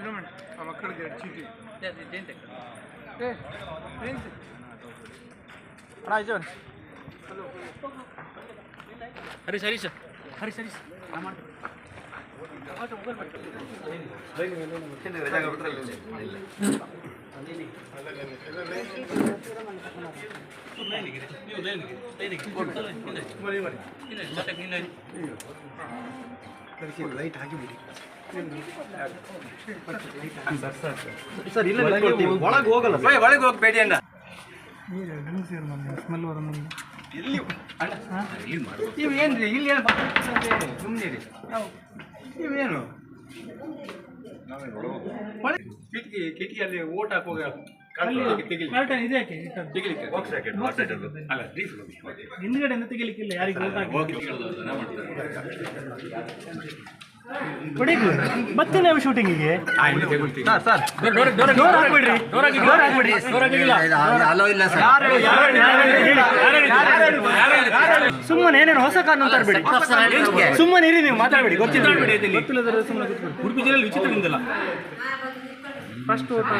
Filament ಆ ಮಕ್ಕಳಿಗೆ ಚೀಟಿ ಏ ಏನ್ ಚೀಟಿ? ಅಣ್ಣ ಆಯ್ತು ಹರೀಶ್ ಹರೀಶ್ ಹರೀಶ್ ಹರೀಶ್ ಲೈಟ್ ಹಾಕಿಬಿಡಿ ಸರ್ ಇಲ್ಲ ಒಳಗೆ ಹೋಗಲ್ಲ ಒಳಗೆ ಹೋಗಬೇಡಿ ಅಣ್ಣ. ಸ್ಮೆಲ್ ಬರೋ ಮುಂದೆ ನೀವೇನ್ರಿ ಇಲ್ಲಿ ಏನು ಸುಮ್ಮನೆ ರೀ ನೀವೇನು? ಕಿಟಕಿ ಕಿಟಕಿಯಲ್ಲಿ ಓಟ್ ಹಾಕುವಾಗ. ಹಿಂದ್ಗಡೆಯಿಂದ ತೆಗಿಲಿಕ್ಕಿಲ್ಲ ಯಾರಿಗೆ. ಕೊಡಿಗೂ ಮತ್ತೆ ನಾವು ಶೂಟಿಂಗಿಗೆ ಸುಮ್ಮನೆ ಏನೇನು ಹೊಸ ಕಾರ್ ತರಬೇಡಿ ಸುಮ್ಮನೆ ಇರಿ ನೀವು ಮಾತಾಡಬೇಡಿ ಗೊತ್ತಿಲ್ಲ. ಸುಮ್ಮನೆ ಉಡುಪಿ ಜಿಲ್ಲೆಯಲ್ಲಿ ವಿಚಿತ್ರದಿಂದಲ್ಲ ಫಸ್ಟ್ ಓಟ್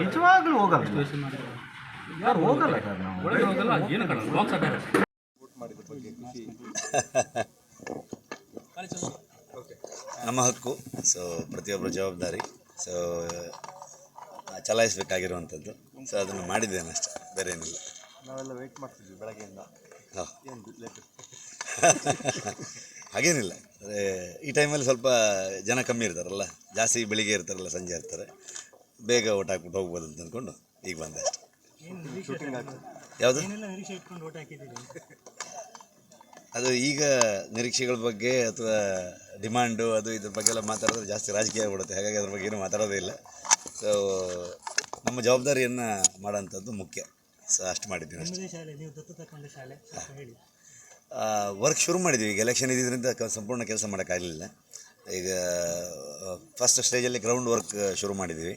ನಿಜವಾಗ್ಲೂ ಹೋಗಲ್ಲ. ಯಾರು ಹೋಗಲ್ಲ ಸರ್ ನಾವು? ಹೋಗಲ್ಲ ಏನು ಕಾಣಲ್ಲ ಬಾಕ್ಸ್ ಅಡ್ಡ ನಮ್ಮ ಹಕ್ಕು. ಸೊ ಪ್ರತಿಯೊಬ್ಬರ ಜವಾಬ್ದಾರಿ. ಸೊ ಚಲಾಯಿಸಬೇಕಾಗಿರುವಂಥದ್ದು. ಸೊ ಅದನ್ನು ಮಾಡಿದ್ದೇನೆ ಅಷ್ಟೇ ಬೇರೆ ಏನಿಲ್ಲ. ನಾವೆಲ್ಲ ವೆಯ್ಟ್ ಮಾಡ್ತಿದ್ವಿ ಬೆಳಗ್ಗೆಯಿಂದ. ಹಾ. ಹಾಗೇನಿಲ್ಲ. ಅದೇ ಈ ಟೈಮಲ್ಲಿ ಸ್ವಲ್ಪ ಜನ ಕಮ್ಮಿ ಇರ್ತಾರಲ್ಲ ಜಾಸ್ತಿ ಬೆಳಿಗ್ಗೆ ಇರ್ತಾರಲ್ಲ ಸಂಜೆ ಇರ್ತಾರೆ. ಬೇಗ ಊಟ ಹಾಕ್ಬಿಟ್ಟು ಹೋಗ್ಬೋದು ಅಂತ ಅಂದ್ಕೊಂಡು ಈಗ ಬಂದೆ ಅಷ್ಟೆ. ಯಾವುದು? ಅದು ಈಗ ನಿರೀಕ್ಷೆಗಳ ಬಗ್ಗೆ ಅಥವಾ ಡಿಮಾಂಡು ಅದು ಇದ್ರ ಬಗ್ಗೆ ಎಲ್ಲ ಮಾತಾಡಿದ್ರೆ ಜಾಸ್ತಿ ರಾಜಕೀಯ ಆಗ್ಬಿಡುತ್ತೆ. ಹಾಗಾಗಿ ಅದ್ರ ಬಗ್ಗೆ ಏನು ಮಾತಾಡೋದೇ ಇಲ್ಲ. ಸೊ ನಮ್ಮ ಜವಾಬ್ದಾರಿಯನ್ನು ಮಾಡೋಂಥದ್ದು ಮುಖ್ಯ. ಸೊ ಅಷ್ಟು ಮಾಡಿದ್ದೀನಿ ಅಷ್ಟೇ. ವರ್ಕ್ ಶುರು ಮಾಡಿದ್ದೀವಿ. ಈಗ ಎಲೆಕ್ಷನ್ ಇದ್ದಿದ್ದರಿಂದ ಸಂಪೂರ್ಣ ಕೆಲಸ ಮಾಡೋಕ್ಕಾಗಲಿಲ್ಲ. ಈಗ ಫಸ್ಟ್ ಸ್ಟೇಜಲ್ಲಿ ಗ್ರೌಂಡ್ ವರ್ಕ್ ಶುರು ಮಾಡಿದ್ದೀವಿ.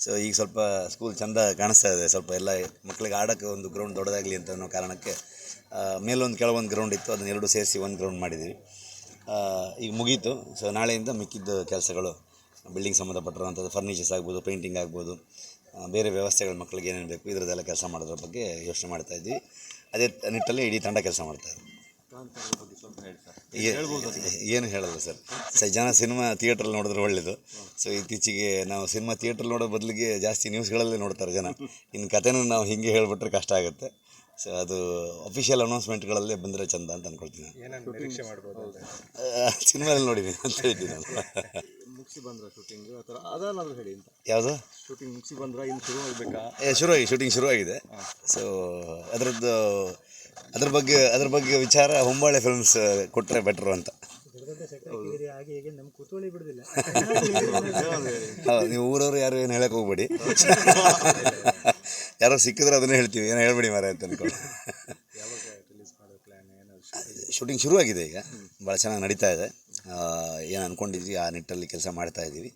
ಸೊ ಈಗ ಸ್ವಲ್ಪ ಸ್ಕೂಲ್ ಚೆಂದ ಕಾಣಿಸ್ತಾ ಇದೆ. ಸ್ವಲ್ಪ ಎಲ್ಲ ಮಕ್ಕಳಿಗೆ ಆಡೋಕ್ಕೆ ಒಂದು ಗ್ರೌಂಡ್ ದೊಡ್ಡದಾಗಲಿ ಅಂತ ಅನ್ನೋ ಕಾರಣಕ್ಕೆ ಮೇಲೊಂದು ಕೆಳಗೊಂದು ಗ್ರೌಂಡ್ ಇತ್ತು. ಅದನ್ನ ಎರಡು ಸೇರಿಸಿ ಒಂದು ಗ್ರೌಂಡ್ ಮಾಡಿದ್ವಿ ಆ, ಈಗ ಮುಗೀತು. ಸೊ ನಾಳೆಯಿಂದ ಮಿಕ್ಕಿದ್ದ ಕೆಲಸಗಳು ಬಿಲ್ಡಿಂಗ್ ಸಂಬಂಧಪಟ್ಟಿರುವಂಥದ್ದು ಫರ್ನಿಚರ್ಸ್ ಆಗ್ಬೋದು ಪೇಂಟಿಂಗ್ ಆಗ್ಬೋದು ಬೇರೆ ವ್ಯವಸ್ಥೆಗಳು ಮಕ್ಕಳಿಗೆ ಏನೇನು ಬೇಕು, ಇದರದ್ದೆಲ್ಲ ಕೆಲಸ ಮಾಡೋದ್ರ ಬಗ್ಗೆ ಯೋಚನೆ ಮಾಡ್ತಾ ಇದ್ವಿ. ಅದೇ ನಿಟ್ಟಲ್ಲಿ ಇಡೀ ತಂಡ ಕೆಲಸ ಮಾಡ್ತಾ ಇದ್ವಿ ಏನು ಹೇಳಲ್ಲ ಸರ್. ಸ ಜನ ಸಿನಿಮಾ ಥಿಯೇಟ್ರಲ್ಲಿ ನೋಡಿದ್ರೆ ಒಳ್ಳೆಯದು ಸೊ ಇತ್ತೀಚೆಗೆ ನಾವು ಸಿನಿಮಾ ಥಿಯೇಟ್ರಲ್ಲಿ ನೋಡೋ ಬದಲಿಗೆ ಜಾಸ್ತಿ ನ್ಯೂಸ್ಗಳಲ್ಲೇ ನೋಡ್ತಾರೆ ಜನ. ಇನ್ನು ಕಥೆನೂ ನಾವು ಹಿಂಗೆ ಹೇಳಿಬಿಟ್ರೆ ಕಷ್ಟ ಆಗುತ್ತೆ. ಸೊ ಅದು ಅಫಿಷಿಯಲ್ ಅನೌನ್ಸ್ಮೆಂಟ್ಗಳಲ್ಲೇ ಬಂದರೆ ಚಂದ ಅಂತ ಅಂದ್ಕೊಳ್ತೀನಿ ಸಿನಿಮಾದಲ್ಲಿ ನೋಡಿದ್ದೀನಿ ಅಂತ ಹೇಳಿದ್ದೀನಿ ಮುಗಿಸಿ ಬಂದ್ರ ಶೂಟಿಂಗ್ ಆ ಥರ ಅದನ್ನಾದ್ರೂ ಹೇಳಿ ಅಂತ. ಯಾವುದು? ಶೂಟಿಂಗ್ ಮುಗಿಸಿ ಬಂದ್ರ? ಇನ್ನು ಶುರು ಆಗಬೇಕಾ? ಏ ಶುರುವಾಗಿ ಶೂಟಿಂಗ್ ಶುರುವಾಗಿದೆ ಸೊ ಅದರದ್ದು ಅದ್ರ ಬಗ್ಗೆ ಅದ್ರ ಬಗ್ಗೆ ವಿಚಾರ ಹೊಂಬಾಳೆ ಫಿಲ್ಮ್ಸ್ ಕೊಟ್ಟರೆ ಬೆಟ್ರು ಅಂತ. ದೊಡ್ಡ ದೊಡ್ಡ ಹಾಗೆ ಹೇಗೆ ನಮ್ಮ ಕುತೂಹಲ ಹೌದು ನೀವು ಊರವರು ಯಾರು ಏನು ಹೇಳಕ್ಕೆ ಹೋಗ್ಬೇಡಿ. ಯಾರೋ ಸಿಕ್ಕಿದ್ರೆ ಅದನ್ನೇ ಹೇಳ್ತೀವಿ. ಏನೋ ಹೇಳ್ಬೇಡಿ ಮಾರ ಅಂತ ಅನ್ಕೊಂಡು. ಶೂಟಿಂಗ್ ಶುರುವಾಗಿದೆ ಈಗ. ಭಾಳ ಚೆನ್ನಾಗಿ ನಡೀತಾ ಇದೆ. ಏನು ಅಂದ್ಕೊಂಡಿದ್ವಿ ಆ ನಿಟ್ಟಲ್ಲಿ ಕೆಲಸ ಮಾಡ್ತಾ ಇದ್ದೀವಿ.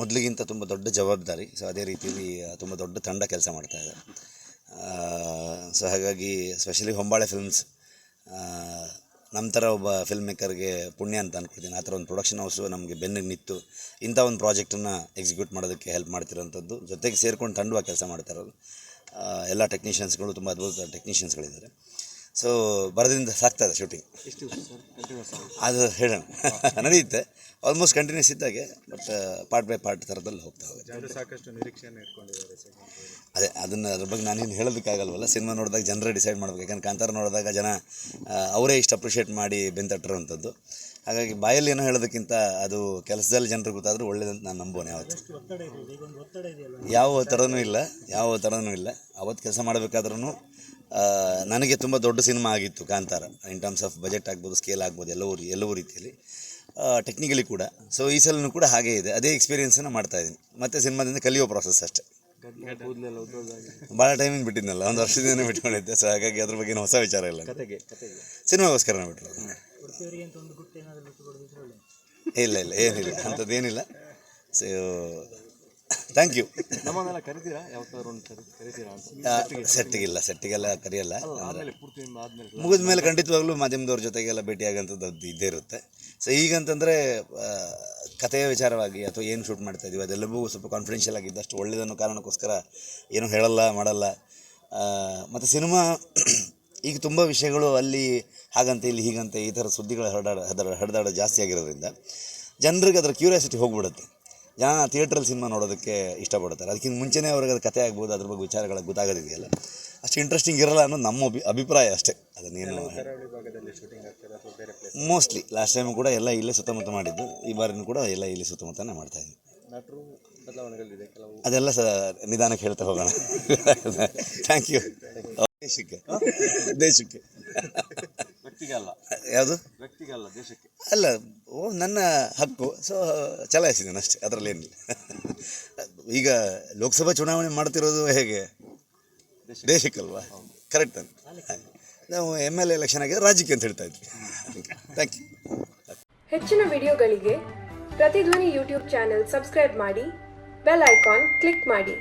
ಮೊದಲಿಗಿಂತ ತುಂಬ ದೊಡ್ಡ ಜವಾಬ್ದಾರಿ. ಸೊ ಅದೇ ರೀತಿಯಲ್ಲಿ ತುಂಬ ದೊಡ್ಡ ತಂಡ ಕೆಲಸ ಮಾಡ್ತಾ ಇದೆ. ಸೊ ಹಾಗಾಗಿ ಸ್ಪೆಷಲಿ ಹೊಂಬಾಳೆ ಫಿಲ್ಮ್ಸ್ ನಮ್ಮ ಥರ ಒಬ್ಬ ಫಿಲ್ಮ್ ಮೇಕರ್ಗೆ ಪುಣ್ಯ ಅಂತ ಅಂದ್ಕೊಳ್ತೀನಿ ಆ ಥರ ಒಂದು ಪ್ರೊಡಕ್ಷನ್ ಹೌಸು ನಮಗೆ ಬೆನ್ನಿಗೆ ನಿಂತು ಇಂಥ ಒಂದು ಪ್ರಾಜೆಕ್ಟನ್ನು ಎಕ್ಸಿಕ್ಯೂಟ್ ಮಾಡೋದಕ್ಕೆ ಹೆಲ್ಪ್ ಮಾಡ್ತಿರೋಂಥದ್ದು. ಜೊತೆಗೆ ಸೇರ್ಕೊಂಡು ತಂಡವಾಗಿ ಕೆಲಸ ಮಾಡ್ತಾ ಇರೋದು. ಆ, ಎಲ್ಲ ಟೆಕ್ನಿಷಿಯನ್ಸ್ಗಳು ತುಂಬ ಅದ್ಭುತ ಟೆಕ್ನಿಷಿಯನ್ಸ್ಗಳಿದ್ದಾರೆ ಸೊ ಬರೋದ್ರಿಂದ ಸಾಕ್ತಾಯಿದೆ ಶೂಟಿಂಗ್ ಅದು ಹೇಳೋಣ. ನಡೆಯುತ್ತೆ. ಆಲ್ಮೋಸ್ಟ್ ಕಂಟಿನ್ಯೂಸ್ ಇದ್ದಾಗೆ ಬಟ್ ಪಾರ್ಟ್ ಬೈ ಪಾರ್ಟ್ ಥರದಲ್ಲಿ ಹೋಗ್ತಾ ಹೋಗುತ್ತೆ. ಸಾಕಷ್ಟು ಸೆಕೆಂಡ್ ಅದೇ ಅದನ್ನು ಅದ್ರ ಬಗ್ಗೆ ನಾನೇನು ಹೇಳೋದಕ್ಕಾಗಲ್ವಲ್ಲ ಸಿನಿಮಾ ನೋಡಿದಾಗ ಜನರೇ ಡಿಸೈಡ್ ಮಾಡಬೇಕು. ಯಾಕಂದ್ರೆ ಕಾಂತಾರ ನೋಡಿದಾಗ ಜನ ಅವರೇ ಇಷ್ಟು ಅಪ್ರಿಷಿಯೇಟ್ ಮಾಡಿ ಬೆಂತಟ್ಟಿರುವಂಥದ್ದು. ಹಾಗಾಗಿ ಬಾಯಲ್ಲಿ ಏನೋ ಹೇಳೋದಕ್ಕಿಂತ ಅದು ಕೆಲಸದಲ್ಲಿ ಜನರಿಗೆ ಗೊತ್ತಾದರೂ ಒಳ್ಳೇದಂತ ನಾನು ನಂಬೋನೆ ಯಾವತ್ತು. ಯಾವ ಥರನೂ ಇಲ್ಲ ಯಾವ ಥರನೂ ಇಲ್ಲ. ಅವತ್ತು ಕೆಲಸ ಮಾಡಬೇಕಾದ್ರೂ ನನಗೆ ತುಂಬ ದೊಡ್ಡ ಸಿನಿಮಾ ಆಗಿತ್ತು Kantara. In terms of budget ಆಗ್ಬೋದು ಸ್ಕೇಲ್ ಆಗ್ಬೋದು ಎಲ್ಲವೂ ಎಲ್ಲವೂ ರೀತಿಯಲ್ಲಿ. ಟೆಕ್ನಿಕಲಿ ಕೂಡ. ಸೊ ಈ ಸಲನೂ ಕೂಡ ಹಾಗೇ ಇದೆ. ಅದೇ ಎಕ್ಸ್ಪೀರಿಯೆನ್ಸನ್ನು ಮಾಡ್ತಾಯಿದ್ದೀನಿ ಮತ್ತು ಸಿನಿಮಾದಿಂದ ಕಲಿಯೋ ಪ್ರಾಸೆಸ್ ಅಷ್ಟೇ. ಭಾಳ ಟೈಮಿಂಗ್ ಬಿಟ್ಟಿದ್ನಲ್ಲ ಒಂದು ವರ್ಷದಿಂದ ಬಿಟ್ಕೊಂಡಿದ್ದೆ ಸೊ ಹಾಗಾಗಿ ಅದ್ರ ಬಗ್ಗೆ ಹೊಸ ವಿಚಾರ ಇಲ್ಲ. ಸಿನಿಮಾಗೋಸ್ಕರನೇ ಬಿಟ್ಟರು ಇಲ್ಲ ಇಲ್ಲ ಏನಿಲ್ಲ ಅಂಥದ್ದೇನಿಲ್ಲ ಸೊ ಥ್ಯಾಂಕ್ ಯು ಸೆಟ್ಟಿಗಿಲ್ಲ ಸೆಟ್ಟಿಗೆಲ್ಲ ಕರೆಯಲ್ಲ. ಮುಗಿದ ಮೇಲೆ ಖಂಡಿತವಾಗ್ಲೂ ಮಾಧ್ಯಮದವ್ರ ಜೊತೆಗೆಲ್ಲ ಭೇಟಿಯಾಗಂಥದ್ದು ಇದ್ದೇ ಇರುತ್ತೆ. ಸೊ ಈಗಂತಂದರೆ ಕಥೆಯ ವಿಚಾರವಾಗಿ ಅಥವಾ ಏನು ಶೂಟ್ ಮಾಡ್ತಾ ಇದ್ದೀವಿ ಅದೆಲ್ಲವೂ ಸ್ವಲ್ಪ ಕಾನ್ಫಿಡೆನ್ಷಿಯಲ್ ಆಗಿದ್ದಷ್ಟು ಒಳ್ಳೆಯದನ್ನು ಕಾರಣಕ್ಕೋಸ್ಕರ ಏನು ಹೇಳಲ್ಲ, ಮಾಡಲ್ಲ. ಮತ್ತು ಸಿನಿಮಾ ಈಗ ತುಂಬ ವಿಷಯಗಳು ಅಲ್ಲಿ ಹಾಗಂತೆ, ಇಲ್ಲಿ ಹೀಗಂತೆ, ಈ ಥರ ಸುದ್ದಿಗಳು ಹರಡಾಡ, ಹದಡ, ಹರಿದಾಡ ಜಾಸ್ತಿ ಆಗಿರೋದ್ರಿಂದ ಜನರಿಗೆ ಅದರ ಕ್ಯೂರಿಯಾಸಿಟಿ ಹೋಗ್ಬಿಡುತ್ತೆ. ಜನ ಥಿಯೇಟ್ರಲ್ಲಿ ಸಿನಿಮಾ ನೋಡೋದಕ್ಕೆ ಇಷ್ಟಪಡ್ತಾರೆ. ಅದಕ್ಕಿಂತ ಮುಂಚೆನೇ ಅವ್ರಿಗೆ ಅದು ಕತೆ ಆಗ್ಬೋದು, ಅದ್ರ ಬಗ್ಗೆ ವಿಚಾರಗಳ ಗೊತ್ತಾಗೋದಿದೆಯಲ್ಲ. ಅಷ್ಟು ಇಂಟ್ರೆಸ್ಟಿಂಗ್ ಇರಲ್ಲ ಅನ್ನೋದು ನಮ್ಮ ಅಭಿ, ಅಭಿಪ್ರಾಯ ಅಷ್ಟೇ. ಅದನ್ನೇನು ಕರಾವಳಿ ಭಾಗದಲ್ಲಿ ಶೂಟಿಂಗ್ ಆಗ್ತೀರಾ ಅಥವಾ ಬೇರೆ ಪ್ಲೇಸ್ ಮೋಸ್ಟ್ಲಿ ಲಾಸ್ಟ್ ಟೈಮ್ ಕೂಡ ಎಲ್ಲ ಇಲ್ಲೇ ಸುತ್ತಮುತ್ತ ಮಾಡಿದ್ದು. ಈ ಬಾರಿನೂ ಕೂಡ ಎಲ್ಲ ಇಲ್ಲಿ ಸುತ್ತಮುತ್ತನೇ ಮಾಡ್ತಾ ಇದ್ವಿ. ನಟರು ಬದಲಾವಣೆಗಳಿದೆ ಕೆಲವು? ಅದೆಲ್ಲ ಸ ನಿಧಾನಕ್ಕೆ ಹೇಳ್ತಾ ಹೋಗೋಣ. ಥ್ಯಾಂಕ್ ಯು ದೇಶಕ್ಕೆ. ದೇಶಕ್ಕೆ. ವ್ಯಕ್ತಿಗಲ್ಲ ಯಾವುದು? ವ್ಯಕ್ತಿಗಲ್ಲ ದೇಶಕ್ಕೆ. ಅಲ್ಲ ಓ ನನ್ನ ಹಕ್ಕು. ಸೊ ಚಲಾಯಿಸಿದ್ದೇನೆ ಅಷ್ಟೇ. ಅದರಲ್ಲಿ ಏನಿಲ್ಲ. ಈಗ ಲೋಕಸಭಾ ಚುನಾವಣೆ ಮಾಡ್ತಿರೋದು ಹೇಗೆ? ದೇಶಕ್ಕಲ್ವಾ ಕರೆಕ್ಟ್ ಅಂತ ನಾವು ಎಂ ಎಲ್ ಎಲೆಕ್ಷನ್ ಆಗಿದೆ ರಾಜಕೀಯ ಅಂತ ಹೇಳ್ತಾ ಇದ್ವಿ. ಥ್ಯಾಂಕ್ ಯು ಹೆಚ್ಚಿನ ವಿಡಿಯೋಗಳಿಗೆ ಪ್ರತಿಧ್ವನಿ ಯೂಟ್ಯೂಬ್ ಚಾನೆಲ್ ಸಬ್ಸ್ಕ್ರೈಬ್ ಮಾಡಿ, ಬೆಲ್ ಐಕಾನ್ ಕ್ಲಿಕ್ ಮಾಡಿ.